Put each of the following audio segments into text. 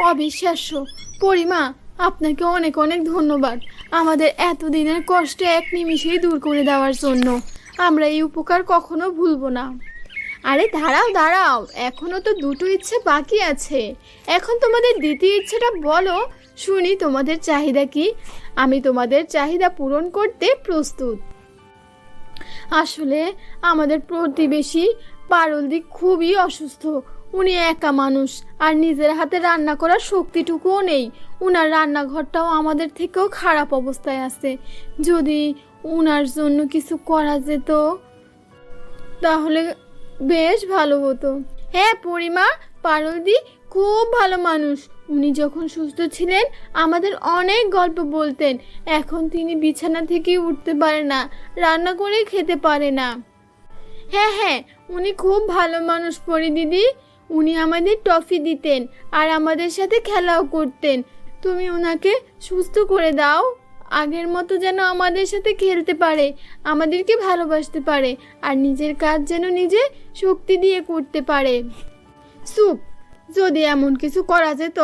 অবিশ্বাস্য। পরিমা, আপনাকে অনেক অনেক ধন্যবাদ আমাদের এতদিনের কষ্ট এক নিমিষেই দূর করে দেওয়ার জন্য। আমরা এই উপকার কখনো ভুলবো না। আরে দাঁড়াও দাঁড়াও, এখনও তো দুটো ইচ্ছে বাকি আছে। এখন তোমাদের দ্বিতীয় ইচ্ছেটা বলো, শুনি তোমাদের চাহিদা কি? আমি তোমাদের চাহিদা পূরণ করতে প্রস্তুত। আসলে আমাদের প্রতিবেশী পারলদি খুবই অসুস্থ। উনি একা মানুষ, আর নিজের হাতে রান্না করার শক্তিটুকুও নেই। উনার রান্নাঘরটাও আমাদের থেকেও খারাপ অবস্থায় আছে। যদি উনার জন্য কিছু করা যেত, তাহলে বেশ ভালো হতো। হ্যাঁ পরিমা, পারলদি খুব ভালো মানুষ। উনি যখন সুস্থ ছিলেন, আমাদের অনেক গল্প বলতেন। এখন তিনি বিছানা থেকে উঠতে পারে না, রান্না করে খেতে পারে না। হ্যাঁ হ্যাঁ উনি খুব ভালো মানুষ পরি দিদি। উনি আমাদের টফি দিতেন আর আমাদের সাথে খেলাও করতেন। তুমি ওনাকে সুস্থ করে দাও। আগের মতো যেন আমাদের সাথে খেলতে পারে, আমাদেরকে ভালোবাসতে পারে আর নিজের কাজ যেন নিজে শক্তি দিয়ে করতে পারে। সুপ, যদি এমন কিছু করা যেত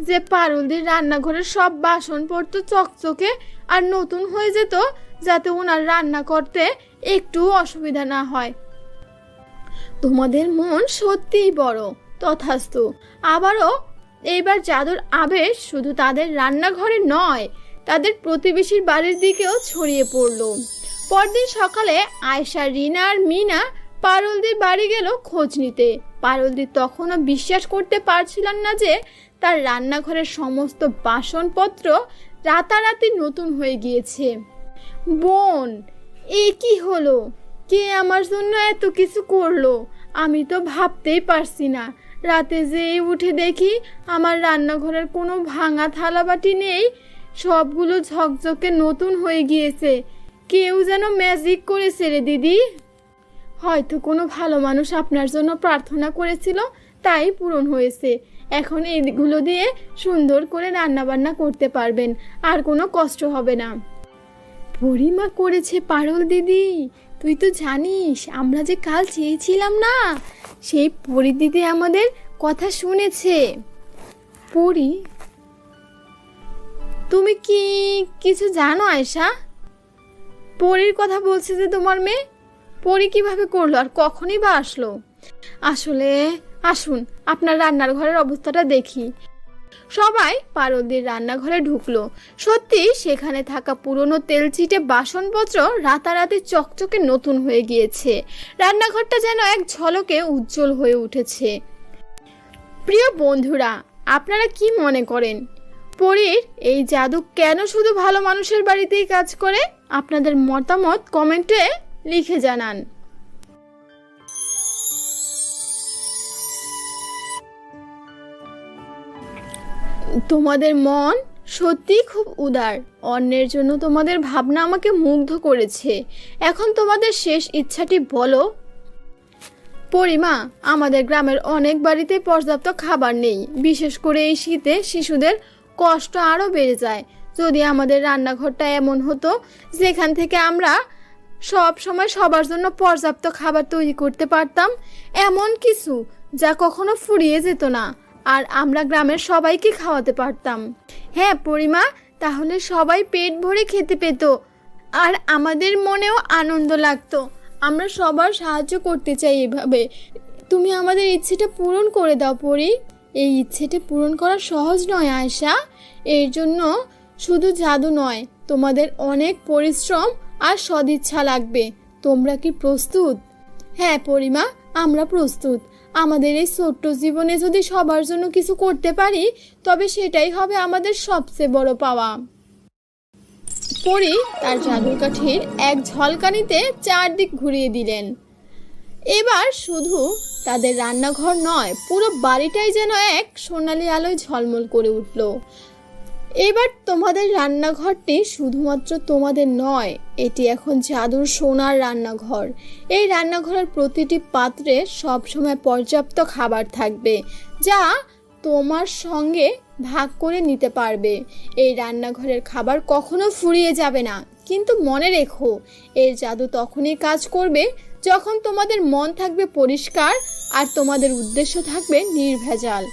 যে পারুলদের রান্নাঘরের সব বাসন পড়তো চকচকে আর নতুন হয়ে যেত, যাতে ওনার রান্না করতে একটু অসুবিধা না হয়। তোমাদের মন সত্যিই বড়, তথাস্তু। আবারও এইবার জাদুর আবেশ শুধু তাদের রান্নাঘরে নয়, তাদের প্রতিবেশীর বাড়ির দিকেও ছড়িয়ে পড়ল। পরদিন সকালে আয়সা রিনা আর মিনা পারলদির বাড়ি গেল খোঁজ নিতে। পারলদি তখনও বিশ্বাস করতে পারছিলেন না যে তার রান্নাঘরের সমস্ত বাসনপত্র রাতারাতি নতুন হয়ে গিয়েছে। বোন, এ কি হলো? কে আমার জন্য এত কিছু করল? আমি তো ভাবতেই পারছি না। রাতে যেই উঠে দেখি আমার রান্নাঘরের কোনো ভাঙা থালাবাটি নেই। সবগুলো ঝকঝকে নতুন হয়ে গিয়েছে। কেউ যেন ম্যাজিক করেছে রে দিদি। হয়তো কোনো ভালো মানুষ আপনার জন্য প্রার্থনা করেছিল, তাই পূরণ হয়েছে। এখন এইগুলো দিয়ে সুন্দর করে রান্নাবান্না করতে পারবেন, আর কোনো কষ্ট হবে না। পরিমা করেছে পারল, দিদি। তুই তো জানিস, আমরা যে কাল চেয়েছিলাম না, সেই পরি দিদি আমাদের কথা শুনেছে। পরি? তুমি কি কিছু জানো আয়সা পরীর কথা বলছে যে তোমার মেয়ে? পরি কীভাবে করল আর কখনই বা আসলো? আসলে, আসুন, আপনার রান্নার ঘরের অবস্থাটা দেখি। সবাই পারলদির রান্নাঘরে ঢুকলো। সত্যি, সেখানে থাকা পুরনো তেলচিটে বাসনপত্র রাতারাতি চকচকে নতুন হয়ে গিয়েছে। রান্নাঘরটা যেন এক ঝলকে উজ্জ্বল হয়ে উঠেছে। প্রিয় বন্ধুরা, আপনারা কি মনে করেন? পরীর এই জাদু কেন শুধু ভালো মানুষের বাড়িতেই কাজ করে? আপনাদের মতামত কমেন্টে লিখে জানান। তোমাদের মন সত্যি খুব উদার। অন্যের জন্য তোমাদের ভাবনা আমাকে মুগ্ধ করেছে। এখন তোমাদের শেষ ইচ্ছাটি বলো। পরিমা, আমাদের গ্রামের অনেক বাড়িতে পর্যাপ্ত খাবার নেই। বিশেষ করে এই শীতে শিশুদের কষ্ট আরও বেড়ে যায়। যদি আমাদের রান্নাঘরটা এমন হতো, যেখান থেকে আমরা সব সময় সবার জন্য পর্যাপ্ত খাবার তৈরি করতে পারতাম, এমন কিছু যা কখনো ফুরিয়ে যেত না। আর আমরা গ্রামের সবাইকে খাওয়াতে পারতাম। হ্যাঁ পরিমা, তাহলে সবাই পেট ভরে খেতে পেত। আর আমাদের মনেও আনন্দ লাগতো। আমরা সবার সাহায্য করতে চাই এভাবে। তুমি আমাদের ইচ্ছেটা পূরণ করে দাও, পরি। এই ইচ্ছেটা পূরণ করা সহজ নয় আয়সা এর জন্য শুধু জাদু নয়, তোমাদের অনেক পরিশ্রম আর সদিচ্ছা লাগবে। তোমরা কি প্রস্তুত? হ্যাঁ পরিমা, আমরা প্রস্তুত। আমাদের এই ছোট্ট জীবনে যদি সবার জন্য কিছু করতে পারি, তবে সেটাই হবে আমাদের সবচেয়ে বড় পাওয়া। পরি তার জাদুর কাঠির এক ঝলকানিতে চারদিক ঘুরিয়ে দিলেন। এবার শুধু তাদের রান্নাঘর নয়, পুরো বাড়িটাই যেন এক সোনালি আলোয় ঝলমল করে উঠল। এবার তোমাদের রান্নাঘরটি শুধুমাত্র তোমাদের নয়, এটি এখন জাদুর সোনার রান্নাঘর। এই রান্নাঘরের প্রতিটি পাত্রে সবসময় পর্যাপ্ত খাবার থাকবে, যা তোমার সঙ্গে ভাগ করে নিতে পারবে। এই রান্নাঘরের খাবার কখনো ফুরিয়ে যাবে না। কিন্তু মনে রেখো, এর জাদু তখনই কাজ করবে যখন তোমাদের মন থাকবে পরিষ্কার আর তোমাদের উদ্দেশ্য থাকবে নির্ভেজাল।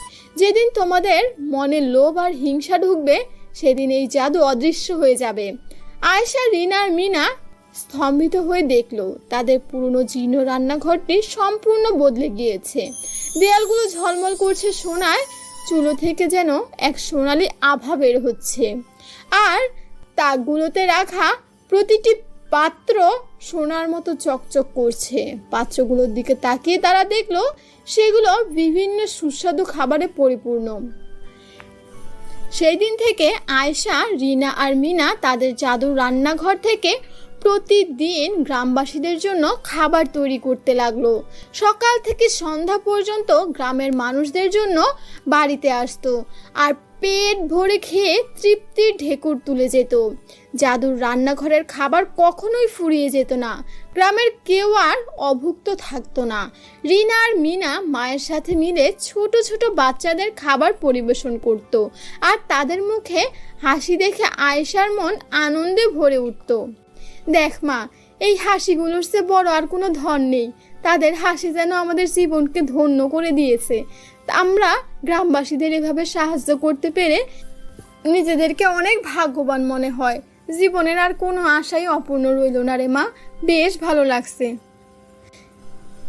যেদিন তোমাদের মনে লোভ আর হিংসা ঢুকবে, সেদিন এই জাদু অদৃশ্য হয়ে যাবে। আয়েশা, রিনা আর মিনা স্তম্ভিত হয়ে দেখল, তাদের পুরনো জীর্ণ রান্নাঘরটি সম্পূর্ণ বদলে গিয়েছে। দেয়ালগুলো ঝলমল করছে সোনায়, চুলো থেকে যেন এক সোনালি আভা বের হচ্ছে। আর তাকগুলোতে রাখা প্রতিটি পাত্র সোনার মতো চকচক করছে। পাত্রগুলোর দিকে তাকিয়ে তারা দেখল সেগুলো বিভিন্ন সুস্বাদু খাবারে পরিপূর্ণ। সেই দিন থেকে আয়শা, রিনা আর মিনা তাদের জাদুর রান্নাঘর থেকে প্রতিদিন গ্রামবাসীদের জন্য খাবার তৈরি করতে লাগল। সকাল থেকে সন্ধ্যা পর্যন্ত গ্রামের মানুষদের জন্য বাড়িতে আসতো। আর পেট ভরে খেয়ে তৃপ্তির ঢেকুর তুলে যেত। জাদুর রান্নাঘরের খাবার কখনোই ফুরিয়ে যেত না। গ্রামের কেউ আর অভুক্ত থাকতো না। রিনা আর মিনা মায়ের সাথে মিলে ছোট ছোট বাচ্চাদের খাবার পরিবেশন করত আর তাদের মুখে হাসি দেখে আয়েশার মন আনন্দে ভরে উঠত। দেখ মা, এই হাসিগুলোর সে বড় আর কোনো ধন নেই। তাদের হাসি যেন আমাদের জীবনকে ধন্য করে দিয়েছে। আমরা গ্রামবাসীদের এভাবে সাহায্য করতে পেরে নিজেদেরকে অনেক ভাগ্যবান মনে হয়। জীবনের আর কোনো আশাই অপূর্ণ রইল না রে মা, বেশ ভালো লাগছে।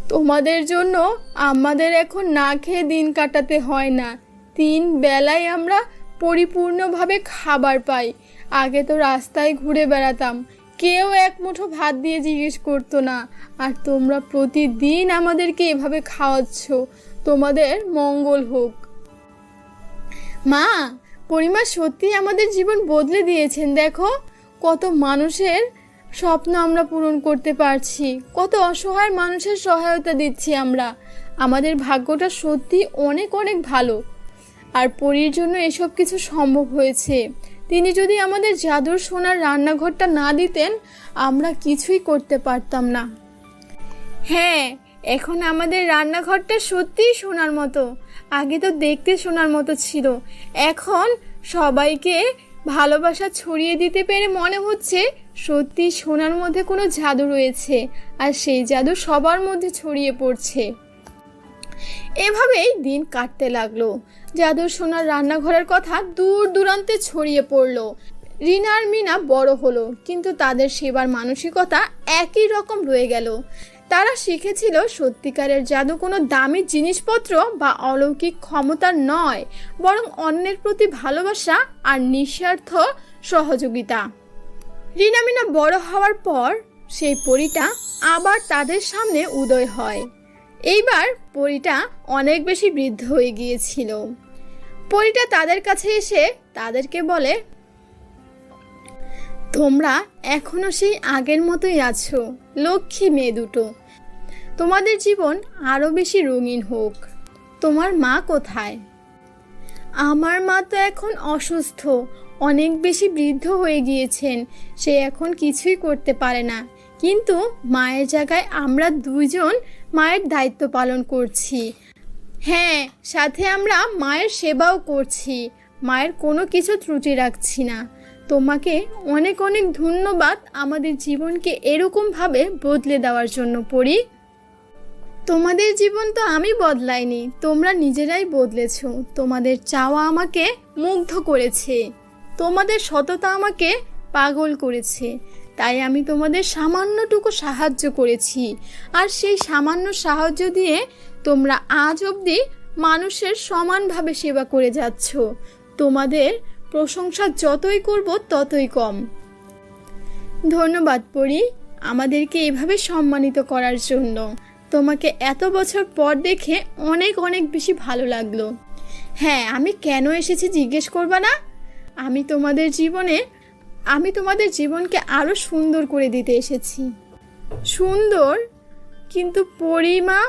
তোমাদের জন্য আমাদের এখন না খেয়ে দিন কাটাতে হয় না। তিন বেলায় আমরা পরিপূর্ণভাবে খাবার পাই। আগে তো রাস্তায় ঘুরে বেড়াতাম। কেউ এক মুঠো ভাত দিয়ে জিজ্ঞেস করতো না। আর তোমরা প্রতিদিন আমাদেরকে এভাবে খাওয়াচ্ছ। তোমাদের মঙ্গল হোক। মা, পরিমা সত্যি আমাদের জীবন বদলে দিয়েছেন, দেখো। কত মানুষের স্বপ্ন আমরা পূরণ করতে পারছি। কত অসহায় মানুষের সহায়তা দিচ্ছি আমরা। আমাদের ভাগ্যটা সত্যি অনেক অনেক ভালো। আর পরীর জন্য এসব কিছু সম্ভব হয়েছে। তিনি যদি আমাদের জাদুর সোনার রান্নাঘরটা না দিতেন, আমরা কিছুই করতে পারতাম না। হ্যাঁ এখন আমাদের রান্নাঘরটা সত্যিই সোনার মতো। আগে তো দেখতে সোনার মতো ছিল। এখন সবাইকে ভালোবাসা ছড়িয়ে দিতে পেরে মনে হচ্ছে সত্যি সোনার মধ্যে কোনো জাদু রয়েছে, আর সেই জাদু সবার মধ্যে ছড়িয়ে পড়ছে। এভাবেই দিন কাটতে লাগল। জাদুর সোনার রান্নাঘরের কথা দূর দূরান্তে ছড়িয়ে পড়ল। রিনা আর মিনা বড় হলো, কিন্তু তাদের সেবার মানসিকতা একই রকম রয়ে গেল। তারা শিখেছিল সত্যিকারের জাদু কোনো দামি জিনিসপত্র বা অলৌকিক ক্ষমতার নয়, বরং অন্যের প্রতি ভালোবাসা আর নিঃস্বার্থ সহযোগিতা। রিনা মিনা বড় হওয়ার পর সেই পরিটা আবার তাদের সামনে উদয় হয়। এইবার পরিটা অনেক বেশি বৃদ্ধ হয়ে গিয়েছিল। পরিটা তাদের কাছে এসে তাদেরকে বলে, তোমরা এখনও সেই আগের মতোই আছো, লক্ষ্মী মেয়ে দুটো। তোমাদের জীবন আরও বেশি রঙিন হোক। তোমার মা কোথায়? আমার মা তো এখন অসুস্থ, অনেক বেশি বৃদ্ধ হয়ে গিয়েছেন, সে এখন কিছুই করতে পারে না। কিন্তু মায়ের জায়গায় আমরা দুজন মায়ের দায়িত্ব পালন করছি। হ্যাঁ সাথে আমরা মায়ের সেবাও করছি। মায়ের কোনো কিছু ত্রুটি রাখছি না। তোমাকে অনেক অনেক ধন্যবাদ আমাদের জীবনকে এরকমভাবে বদলে দেওয়ার জন্য পড়ি তোমাদের জীবন তো আমি বদলাইনি, তোমরা নিজেরাই বদলেছ। তোমাদের চাওয়া আমাকে মুগ্ধ করেছে। তোমাদের সততা আমাকে পাগল করেছে। তাই আমি তোমাদের সামান্যটুকু সাহায্য করেছি। আর সেই সামান্য সাহায্য দিয়ে তোমরা আজ অবধি মানুষের সমানভাবে সেবা করে যাচ্ছ। তোমাদের প্রশংসা যতই করব ততই কম। ধন্যবাদ পরি, আমাদেরকে এভাবে সম্মানিত করার জন্য। তোমাকে এত বছর পর দেখে অনেক অনেক বেশি ভালো লাগল। হ্যাঁ আমি কেন এসেছি জিজ্ঞেস করবা না? আমি তোমাদের জীবনে আমি তোমাদের জীবনকে আরও সুন্দর করে দিতে এসেছি। সুন্দর? কিন্তু পরিমা,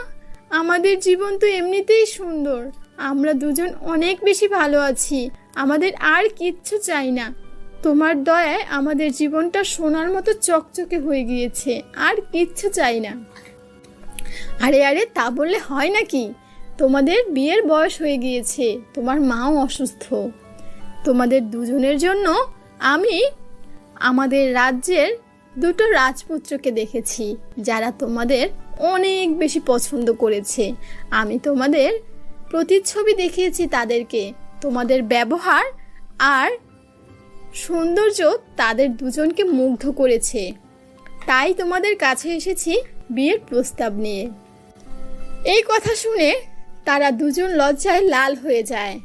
আমাদের জীবন তো এমনিতেই সুন্দর। আমরা দুজন অনেক বেশি ভালো আছি। আমাদের আর কিচ্ছু চাই না। তোমার দয়ায় আমাদের জীবনটা সোনার মতো চকচকে হয়ে গিয়েছে। আর কিচ্ছু চাই না। আরে আরে, তা বললে হয় নাকি? তোমাদের বিয়ের বয়স হয়ে গিয়েছে। তোমার মাও অসুস্থ। তোমাদের দুজনের জন্য আমি আমাদের রাজ্যের দুটো রাজপুত্রকে দেখেছি, যারা তোমাদের অনেক বেশি পছন্দ করেছে। আমি তোমাদের প্রতিচ্ছবি দেখিয়েছি তাদেরকে, তোমাদের ব্যবহার আর সৌন্দর্য তাদের দুজনকে মুগ্ধ করেছে। তাই তোমাদের কাছে এসেছি বিয়ের প্রস্তাব নিয়ে। এই কথা শুনে তারা দুজন লজ্জায় লাল হয়ে যায়।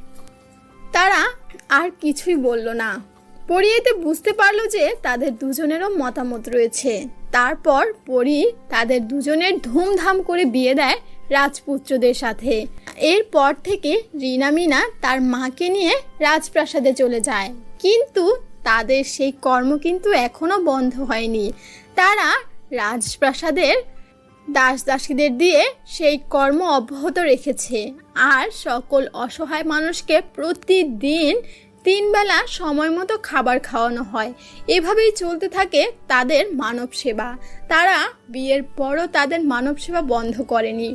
তারা আর কিছুই বলল না। পরি এতে বুঝতে পারল যে তাদের দুজনেরও মতামত রয়েছে। তারপর পরি তাদের দুজনের ধুমধাম করে বিয়ে দেয় রাজপুত্রদের সাথে। এরপর থেকে রিনা মিনা তার মাকে নিয়ে রাজপ্রাসাদে চলে যায়। কিন্তু তাদের সেই কর্ম কিন্তু এখনও বন্ধ হয়নি। তারা রাজপ্রাসাদের দাস দাসীদের দিয়ে সেই কর্ম অব্যাহত রেখেছে। আর সকল অসহায় মানুষকে প্রতিদিন তিন বেলা সময় মতো খাবার খাওয়ানো হয়। এভাবেই চলতে থাকে তাদের মানব সেবা তারা বিয়ের পরও তাদের মানব সেবা বন্ধ করেনি।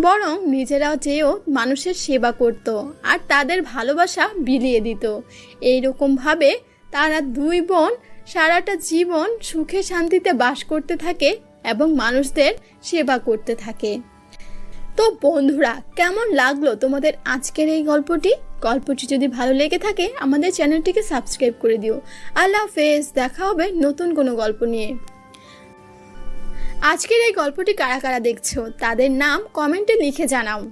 বরং নিজেরাও যেও মানুষের সেবা করত আর তাদের ভালোবাসা বিলিয়ে দিত। এইরকমভাবে তারা দুই বোন সারাটা জীবন সুখে শান্তিতে বাস করতে থাকে এবং মানুষদের সেবা করতে থাকে। তো বন্ধুরা, কেমন লাগল তোমাদের আজকের এই গল্পটি? গল্পটি যদি ভালো লেগে থাকে, আমাদের চ্যানেলটিকে সাবস্ক্রাইব করে দিও। আল্লাহ হাফেজ, দেখা হবে নতুন কোনো গল্প নিয়ে। আজকের এই গল্পটি কারা কারা দেখছ, তাদের নাম কমেন্টে লিখে জানাও।